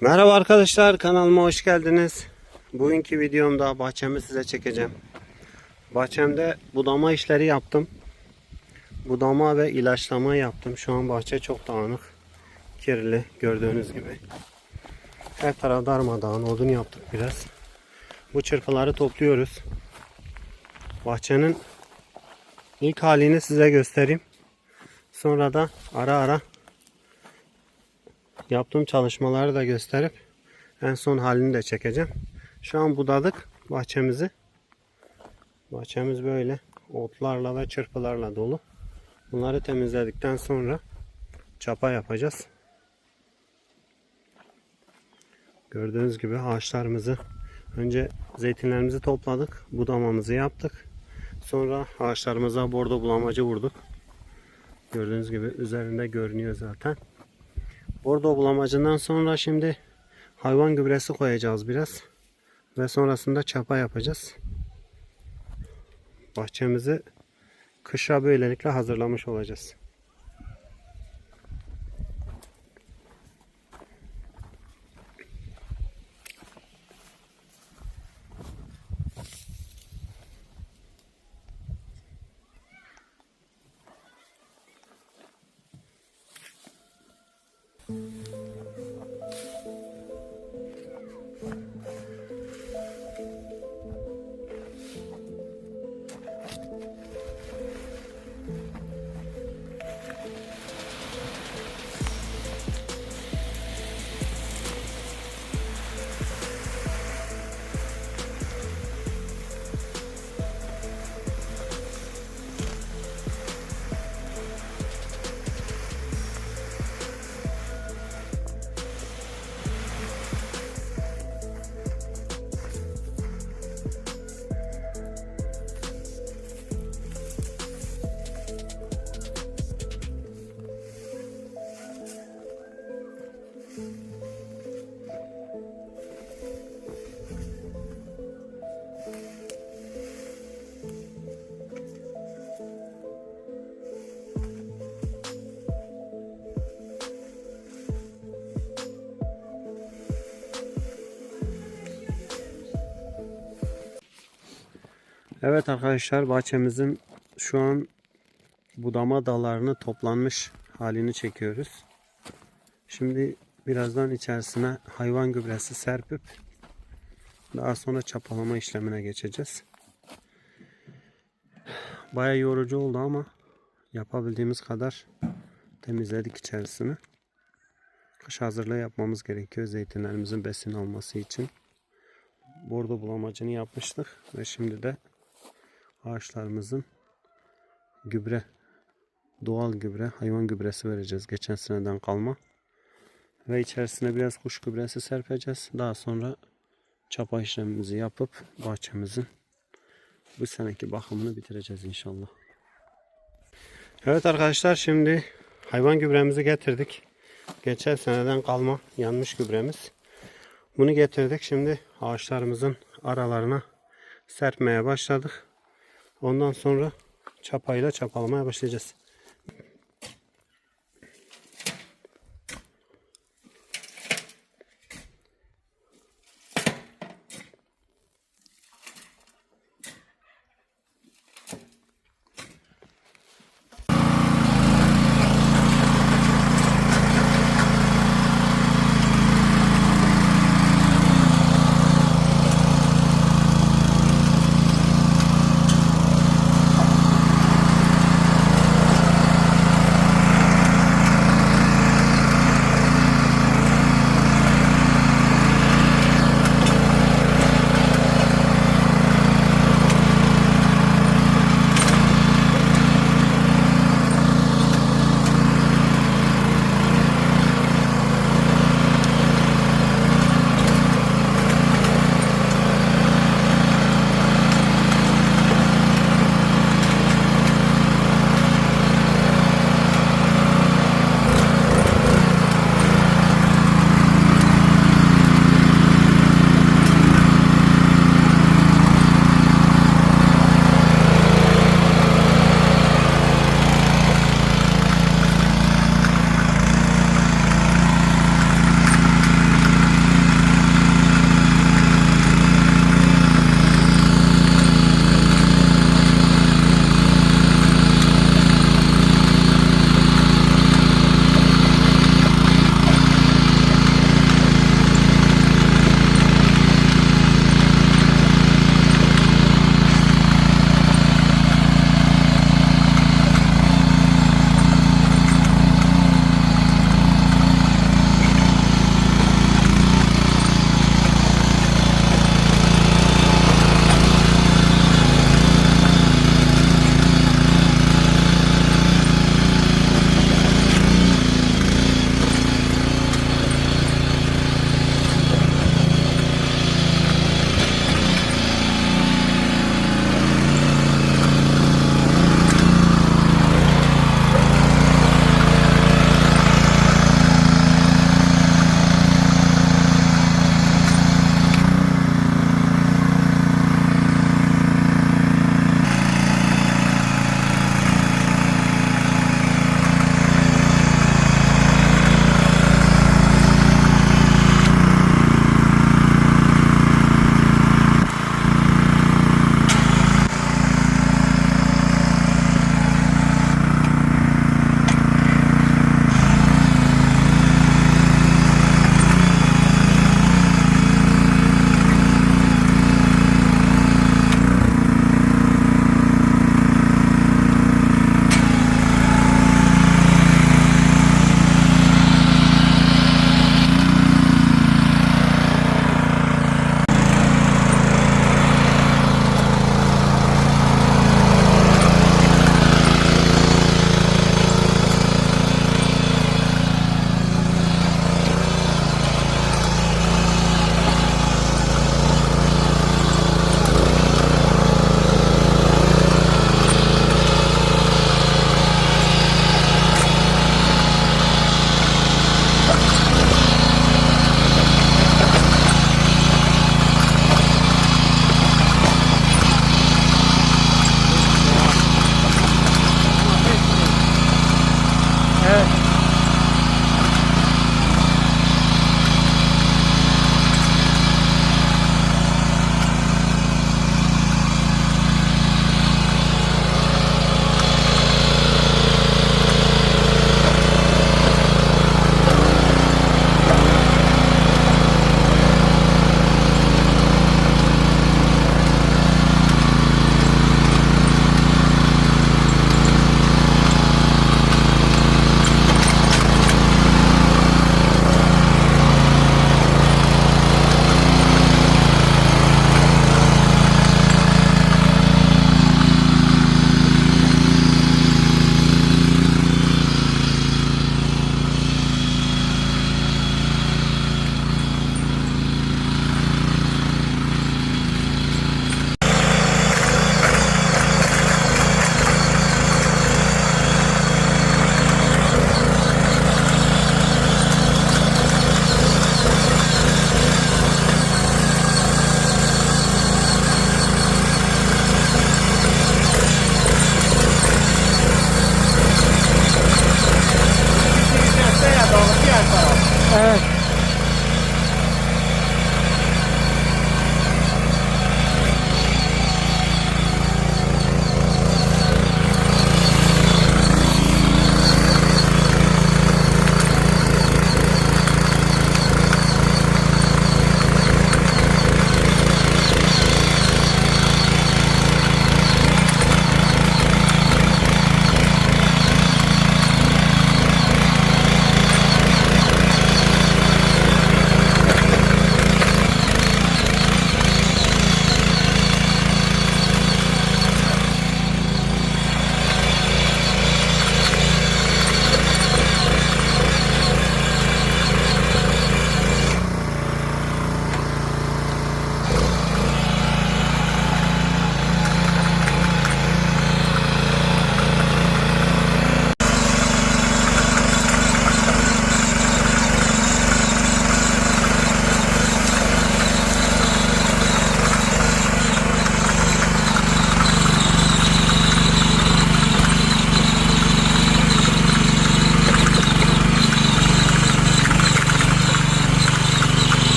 Merhaba arkadaşlar kanalıma hoş geldiniz. Bugünkü videomda bahçemi size çekeceğim. Bahçemde budama işleri yaptım. Budama ve ilaçlama yaptım. Şu an bahçe çok dağınık. Kirli gördüğünüz gibi. Her taraf darmadağın odun yaptık biraz. Bu çırpıları topluyoruz. Bahçenin ilk halini size göstereyim. Sonra da ara ara yaptığım çalışmaları da gösterip en son halini de çekeceğim. Şu an budadık bahçemizi. Bahçemiz böyle otlarla ve çırpılarla dolu. Bunları temizledikten sonra çapa yapacağız. Gördüğünüz gibi ağaçlarımızı önce zeytinlerimizi topladık. Budamamızı yaptık. Sonra ağaçlarımıza bordo bulamacı vurduk. Gördüğünüz gibi üzerinde görünüyor zaten. Bordo bulamacından sonra şimdi hayvan gübresi koyacağız biraz. Ve sonrasında çapa yapacağız. Bahçemizi kışa böylelikle hazırlamış olacağız. Evet arkadaşlar bahçemizin şu an budama dallarını toplanmış halini çekiyoruz. Şimdi birazdan içerisine hayvan gübresi serpip daha sonra çapalama işlemine geçeceğiz. Baya yorucu oldu ama yapabildiğimiz kadar temizledik içerisini. Kış hazırlığı yapmamız gerekiyor zeytinlerimizin besin alması için. Bordo bulamacını yapmıştık ve şimdi de ağaçlarımızın gübre doğal gübre hayvan gübresi vereceğiz geçen seneden kalma. Ve içerisine biraz kuş gübresi serpeceğiz. Daha sonra çapa işlemimizi yapıp bahçemizin bu seneki bakımını bitireceğiz inşallah. Evet arkadaşlar şimdi hayvan gübremizi getirdik. Geçen seneden kalma yanmış gübremiz. Bunu getirdik. Şimdi ağaçlarımızın aralarına serpmeye başladık Ondan sonra çapayla çapalamaya başlayacağız.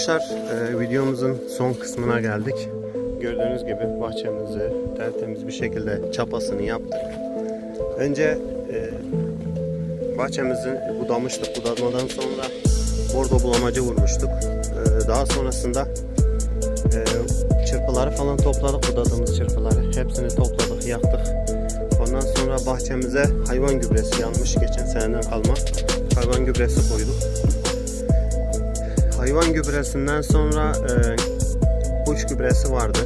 Arkadaşlar e, videomuzun son kısmına geldik. Gördüğünüz gibi bahçemizi tertemiz bir şekilde çapasını yaptık. Önce e, bahçemizi budamıştık. Budamadan sonra bordo bulamacı vurmuştuk. E, daha sonrasında e, çırpıları falan topladık. Budadığımız çırpıları. Hepsini topladık, yaktık. Ondan sonra bahçemize hayvan gübresi yanmış geçen seneden kalma. Hayvan gübresi koyduk. Hayvan gübresinden sonra e, kuş gübresi vardı.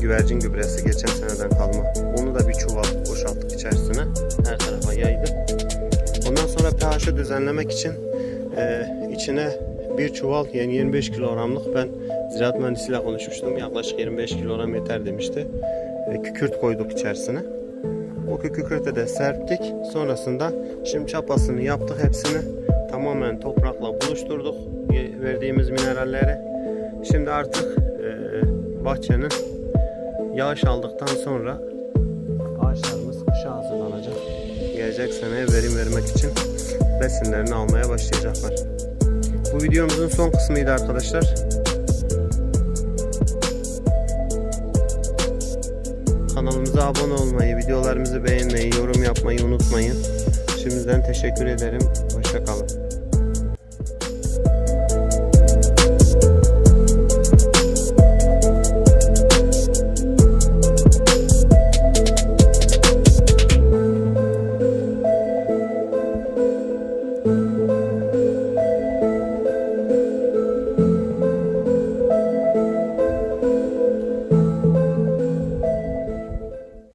Güvercin gübresi geçen seneden kalma. Onu da bir çuval boşalttık içerisine. Her tarafa yaydık. Ondan sonra pH'ı düzenlemek için e, içine bir çuval yani 25 kilogramlık ben ziraat mühendisiyle konuşmuştum. Yaklaşık 25 kilogram yeter demişti. E, kükürt koyduk içerisine. O kükürtü de serptik. Sonrasında şimdi çapasını yaptık hepsini. Tamamen toprakla buluşturduk. Verdiğimiz mineralleri. Şimdi artık e, bahçenin yağış aldıktan sonra ağaçlarımız kışa hazırlanacak. Gelecek seneye verim vermek için besinlerini almaya başlayacaklar. Bu videomuzun son kısmıydı arkadaşlar. Kanalımıza abone olmayı, videolarımızı beğenmeyi, yorum yapmayı unutmayın. Şimdiden teşekkür ederim. Hoşçakalın.